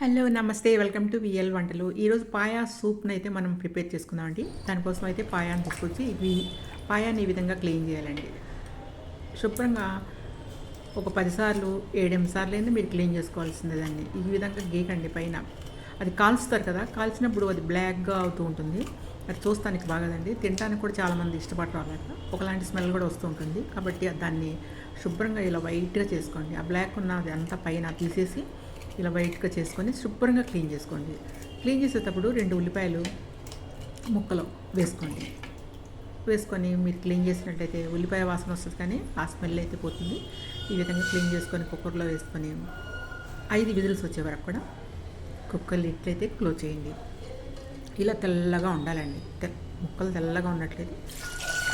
Hello నమస్తే. Welcome to VL వంటలు. ఈరోజు పాయా సూప్ని అయితే మనం ప్రిపేర్ చేసుకుందామండి. దానికోసం అయితే పాయాన్ని తీసుకొచ్చి ఇవి పాయాన్ని ఈ విధంగా క్లీన్ చేయాలండి. శుభ్రంగా ఒక పదిసార్లు ఏడెనిమిది సార్లు అయితే మీరు క్లీన్ చేసుకోవాల్సిందే దాన్ని ఈ విధంగా గీకండి పైన. అది కాల్చుతారు కదా కాల్చినప్పుడు అది బ్లాక్గా అవుతూ ఉంటుంది. అది చూస్తానికి బాగదండి. తినడానికి కూడా చాలామంది ఇష్టపడటం అలాగా ఒకలాంటి స్మెల్ కూడా వస్తూ ఉంటుంది. కాబట్టి దాన్ని శుభ్రంగా ఇలా వైట్గా చేసుకోండి. ఆ బ్లాక్ ఉన్నది అంతా పైన తీసేసి ఇలా వైట్గా చేసుకొని శుభ్రంగా క్లీన్ చేసుకోండి. క్లీన్ చేసేటప్పుడు రెండు ఉల్లిపాయలు ముక్కలు వేసుకోండి. వేసుకొని మీరు క్లీన్ చేసినట్టయితే ఉల్లిపాయ వాసన వస్తుంది కానీ ఆ స్మెల్ అయితే పోతుంది. ఈ విధంగా క్లీన్ చేసుకొని కుక్కర్లో వేసుకొని ఐదు విజిల్స్ వచ్చే వరకు కూడా కుక్కర్ ఇట్లయితే క్లోజ్ చేయండి. ఇలా తెల్లగా ఉండాలండి. తె ముక్కలు తెల్లగా ఉన్నట్లయితే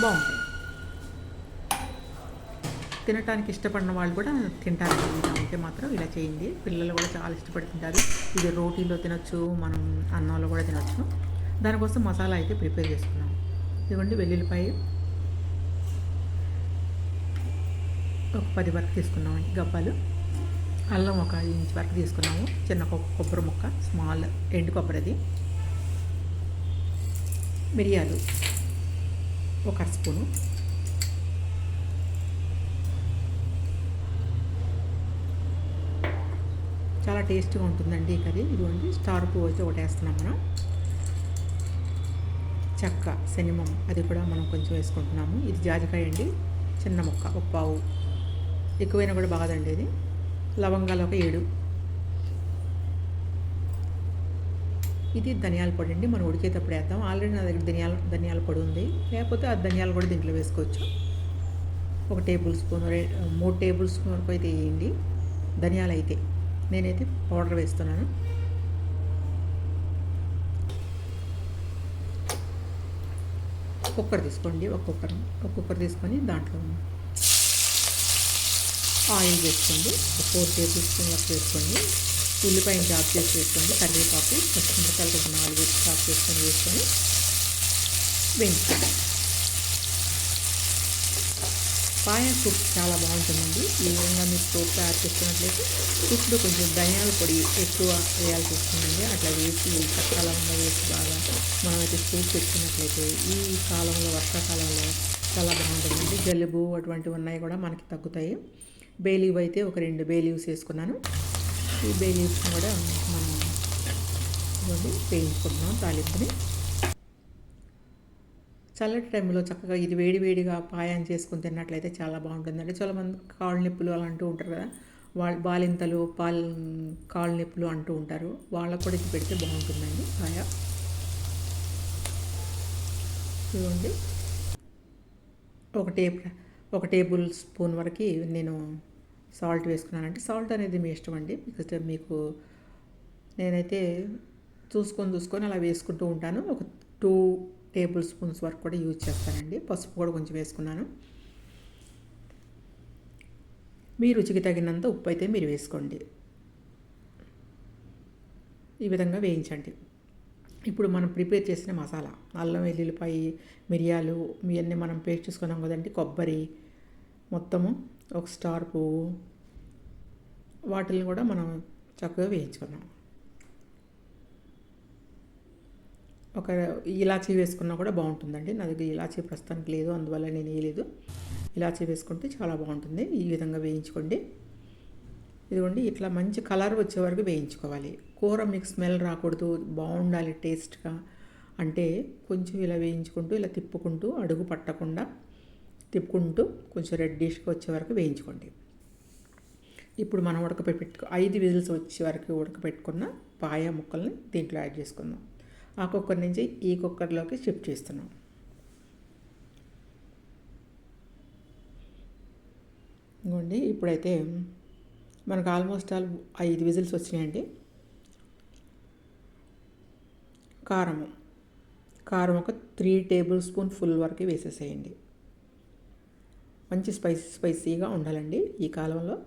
బాగుంటుంది. తినటానికి ఇష్టపడిన వాళ్ళు కూడా తింటారు ఇలా ఉంటే మాత్రం ఇలా చేయండి. పిల్లలు కూడా చాలా ఇష్టపడి తింటారు ఇది రోటీలో తినొచ్చు మనం అన్నంలో కూడా తినొచ్చు. దానికోసం మసాలా అయితే ప్రిపేర్ చేసుకున్నాం. ఇదిగోండి వెల్లుల్లిపాయ. ఒక పది వరకు తీసుకున్నాం గబ్బాలు అల్లం ఒక ఇంచ్ వరకు తీసుకున్నాము. చిన్న కొబ్బరి ముక్క స్మాల్ ఎండు కొబ్బరిది మిరియాలు ఒక స్పూను. చాలా టేస్టీగా ఉంటుందండి ఈ కర్రీ. ఇదిగోండి స్టార్ పువ్వు అయితే ఒకటి వేస్తున్నాం మనం. చెక్క శనిమం అది కూడా మనం కొంచెం వేసుకుంటున్నాము. ఇది జాజికాయ అండి చిన్న ముక్క ఒక పావు. ఎక్కువైనా కూడా బాగదండి ఇది. లవంగాలు ఒక ఏడు. ఇది ధనియాల పొడి అండి మనం ఉడికేటప్పుడు వేద్దాం. ఆల్రెడీ నా దగ్గర ధనియాల ధనియాల పొడి ఉంది. లేకపోతే ఆ ధనియాలు కూడా దీంట్లో వేసుకోవచ్చు. ఒక టేబుల్ స్పూన్ మూడు టేబుల్ స్పూన్ వరకు అయితే వేయండి. ధనియాలు అయితే. నేనైతే పౌడర్ వేస్తున్నాను. కుక్కర్ తీసుకోండి ఒక కుక్కర్ ఒక కుక్కర్ తీసుకొని దాంట్లో ఆయిల్ వేసుకోండి ఒక ఫోర్ టేబుల్ స్పూన్ వరకు వేసుకోండి. ఉల్లిపాయ చాప్ చేసి వేసుకోండి కరివేపాకు పచ్చిమిరకాయలు ఒక నాలుగు చాప్ చేసుకొని వేసుకొని వేయించుకోండి. పాయ కుక్ చాలా బాగుంటుందండి. ఈ మీరు సూప్ తయారు చేసుకున్నట్లయితే సూప్లో కొంచెం ధనియాల పొడి ఎక్కువ వేయాల్సి వస్తుందండి. అట్లా వేసి చక్కలంగా వేసి బాగా మనమైతే సూప్ పెట్టుకున్నట్లయితే ఈ కాలంలో వర్షాకాలంలో చాలా బాగుంటుందండి. జలుబు అటువంటివి ఉన్నాయి కూడా మనకి తగ్గుతాయి. బేలీవ్ అయితే ఒక రెండు బేలీవ్స్ వేసుకున్నాను. ఈ బేలీవ్స్ కూడా మనం వేయించుకుంటున్నాం తాలింపుని. చల్లటి టైంలో చక్కగా ఇది వేడి వేడిగా పాయం చేసుకుని తిన్నట్లయితే చాలా బాగుంటుందండి. చాలా మంది కాళ్ళు నొప్పులు అలా అంటూ ఉంటారు కదా. వాళ్ళ బాలింతలు పాల్ కాళ్ళ నొప్పులు అంటూ ఉంటారు. వాళ్ళకు కూడా ఇది పెడితే బాగుంటుందండి పాయ. చూడండి ఒక టేబుల్ ఒక టేబుల్ స్పూన్ వరకు నేను సాల్ట్ వేసుకున్నానంటే సాల్ట్ అనేది మీ ఇష్టం అండి. బికాజ్ మీకు నేనైతే చూసుకొని చూసుకొని అలా వేసుకుంటూ ఉంటాను. ఒక టూ టేబుల్ స్పూన్స్ వరకు కూడా యూజ్ చేస్తానండి. పసుపు కూడా కొంచెం వేసుకున్నాను. మీ రుచికి తగినంత ఉప్పు అయితే మీరు వేసుకోండి. ఈ విధంగా వేయించండి. ఇప్పుడు మనం ప్రిపేర్ చేసిన మసాలా అల్లం వెల్లుల్లిపాయ మిరియాలు ఇవన్నీ మనం పేస్ట్ చేసుకున్నాం కదండి కొబ్బరి మొత్తము ఒక స్టార్ పువ్వు వాటిని కూడా మనం చక్కగా వేయించుకున్నాం. ఒక ఇలాచీ వేసుకున్నా కూడా బాగుంటుందండి. నా దగ్గర ఇలాచీ ప్రస్తుతానికి లేదు అందువల్ల నేను వేయలేదు. ఇలాచీ వేసుకుంటే చాలా బాగుంటుంది. ఈ విధంగా వేయించుకోండి. ఇదిగోండి ఇట్లా మంచి కలర్ వచ్చే వరకు వేయించుకోవాలి. కూర మీకు స్మెల్ రాకూడదు బాగుండాలి టేస్ట్గా. అంటే కొంచెం ఇలా వేయించుకుంటూ ఇలా తిప్పుకుంటూ అడుగు పట్టకుండా తిప్పుకుంటూ కొంచెం రెడ్డిష్గా వచ్చే వరకు వేయించుకోండి. ఇప్పుడు మనం ఉడకపెట్టుకో ఐదు విజిల్స్ వచ్చే వరకు ఉడకపెట్టుకున్న పాయ ముక్కల్ని దీంట్లో యాడ్ చేసుకుందాం. ఆ కుక్కర్ నుంచి ఈ కుక్కర్లోకి షిఫ్ట్ చేస్తున్నాం. ఇంకోండి ఇప్పుడైతే మనకు ఆల్మోస్ట్ ఆల్ ఐదు విజిల్స్ వచ్చినాయండి. కారము. కారం ఒక త్రీ టేబుల్ స్పూన్ ఫుల్ వరకు వేసేసేయండి. మంచి స్పైసీ స్పైసీగా ఉండాలండి ఈ కాలంలో.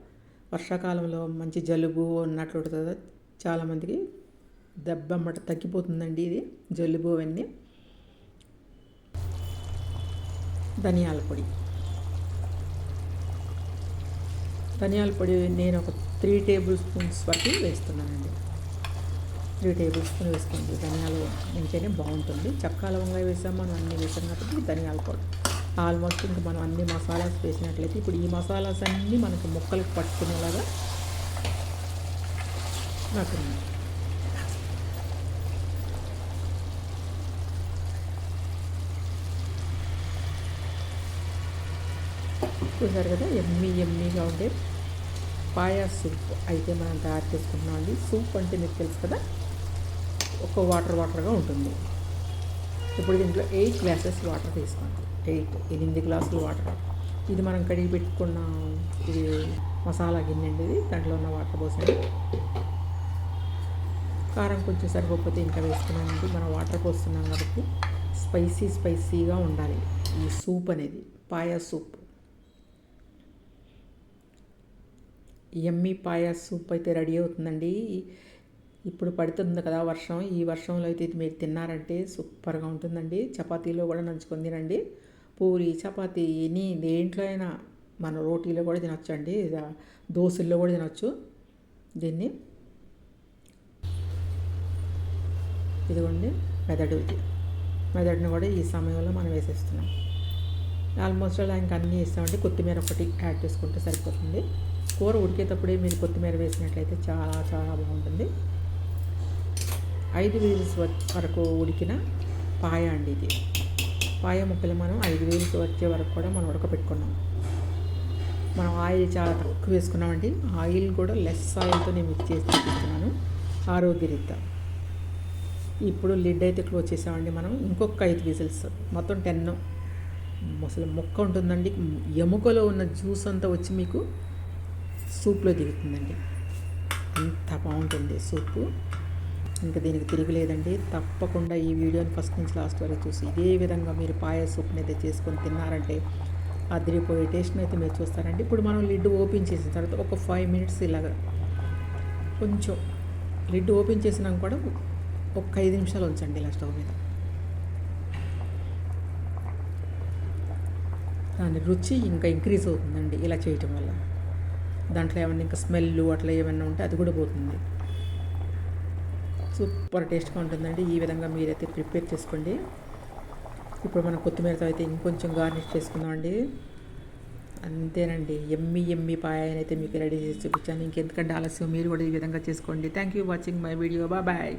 వర్షాకాలంలో మంచి జలుబు ఉన్నట్లు ఉంటుంది చాలామందికి దెబ్బమ్మట తగ్గిపోతుందండి ఇది జలుబు అవన్నీ ధనియాల పొడి. ధనియాల పొడి నేను ఒక త్రీ టేబుల్ స్పూన్స్ వరకు వేస్తున్నానండి. త్రీ టేబుల్ స్పూన్ వేసుకోండి. ధనియాలు ఉంటేనే బాగుంటుంది. చక్కా లవంగా వేసాం మనం అన్నీ వేసాం కాబట్టి ధనియాల పొడి. ఆల్మోస్ట్ ఇంకా మనం అన్ని మసాలాస్ వేసినట్లయితే ఇప్పుడు ఈ మసాలాస్ అన్నీ మనకి ముక్కలకు పట్టుకునేలాగా నాటుంది చూసారు కదా? ఎమ్మీ ఎమ్మీగా ఉండే పాయా సూప్ అయితే మనం తయారు చేసుకుంటున్నాం అండి. సూప్ అంటే మీకు తెలుసు కదా? ఒక వాటర్ వాటర్గా ఉంటుంది. ఇప్పుడు దీంట్లో ఎయిట్ గ్లాసెస్ వాటర్ తీసుకోండి ఎయిట్ ఎనిమిది గ్లాసులు వాటర్. ఇది మనం కడిగి పెట్టుకున్న ఇది మసాలా గిన్నె అండి ఇది. దాంట్లో ఉన్న వాటర్ పోసండి కారం కొంచెం సరిపోతే ఇంకా వేసుకున్నానండి మనం వాటర్ పోస్తున్నాం కాబట్టి స్పైసీ స్పైసీగా ఉండాలి ఈ సూప్ అనేది. పాయా సూప్ ఎమ్మి పాయా సూప్ అయితే రెడీ అవుతుందండి. ఇప్పుడు పడుతుంది కదా వర్షం. ఈ వర్షంలో అయితే ఇది మీరు తిన్నారంటే సూపర్గా ఉంటుందండి. చపాతీలో కూడా నంచుకొని తినండి. పూరి చపాతీ ఎనీ దేంట్లో అయినా మన రోటీలో కూడా తినొచ్చు అండి దోశల్లో కూడా తినొచ్చు దీన్ని. ఇదిగోండి మెదడు ఇది. మెదడుని కూడా ఈ సమయంలో మనం వేసేస్తున్నాం. ఆల్మోస్ట్ అలా ఇంకా అన్నీ వేస్తామంటే కొత్తిమీర ఒకటి యాడ్ చేసుకుంటే సరిపోతుంది. కూర ఉడికేటప్పుడే మీరు కొత్తిమీర వేసినట్లయితే చాలా చాలా బాగుంటుంది. ఐదు వీల్స్ వరకు ఉడికిన పాయ అండి ఇది. పాయ ముక్కలు మనం ఐదు వీల్స్ వచ్చే వరకు కూడా మనం ఉడకపెట్టుకున్నాం మనం ఆయిల్ చాలా తక్కువ వేసుకున్నామండి. ఆయిల్ కూడా లెస్ ఆయిల్తో నేను మిక్స్ చేసి చూపిస్తున్నాను. ఆరోగ్యరీత్యా. ఇప్పుడు లిడ్ అయితే క్లోజ్ చేసామండి మనం. ఇంకొక ఐదు విజిల్స్. మొత్తం టెన్. అసలు మొక్క ఉంటుందండి. ఎముకలో ఉన్న జ్యూస్ అంతా వచ్చి మీకు సూప్లో దిగుతుందండి. అంత బాగుంటుంది సూపు. ఇంకా దీనికి తిరగలేదండి. తప్పకుండా ఈ వీడియోని ఫస్ట్ నుంచి లాస్ట్ వరకు చూసి ఇదే విధంగా మీరు పాయ సూప్ని అయితే చేసుకొని తిన్నారంటే అదిరిపోయే టేస్ట్ని అయితే మీరు చూస్తారండి. ఇప్పుడు మనం లిడ్ ఓపెన్ చేసిన తర్వాత ఒక ఫైవ్ మినిట్స్ ఇలాగ కొంచెం లిడ్ ఓపెన్ చేసినాక కూడా ఒక ఐదు నిమిషాలు ఉంచండి ఇలా స్టవ్ మీద. దాని రుచి ఇంకా ఇంక్రీజ్ అవుతుందండి ఇలా చేయటం వల్ల. దాంట్లో ఏమైనా ఇంకా స్మెల్ అట్లా ఏమైనా ఉంటే అది కూడా పోతుంది. సూపర్ టేస్ట్గా ఉంటుందండి. ఈ విధంగా మీరైతే ప్రిపేర్ చేసుకోండి. ఇప్పుడు మనం కొత్తిమీరతో అయితే ఇంకొంచెం గార్నిష్ చేసుకుందామండి. అంతేనండి. ఎమ్మి ఎమ్మి పాయ అయితే మీకు రెడీ చేసి చూపించాను. ఇంకెందుకంటే ఆలస్యం మీరు కూడా ఈ విధంగా చేసుకోండి. Thank you watching my video bye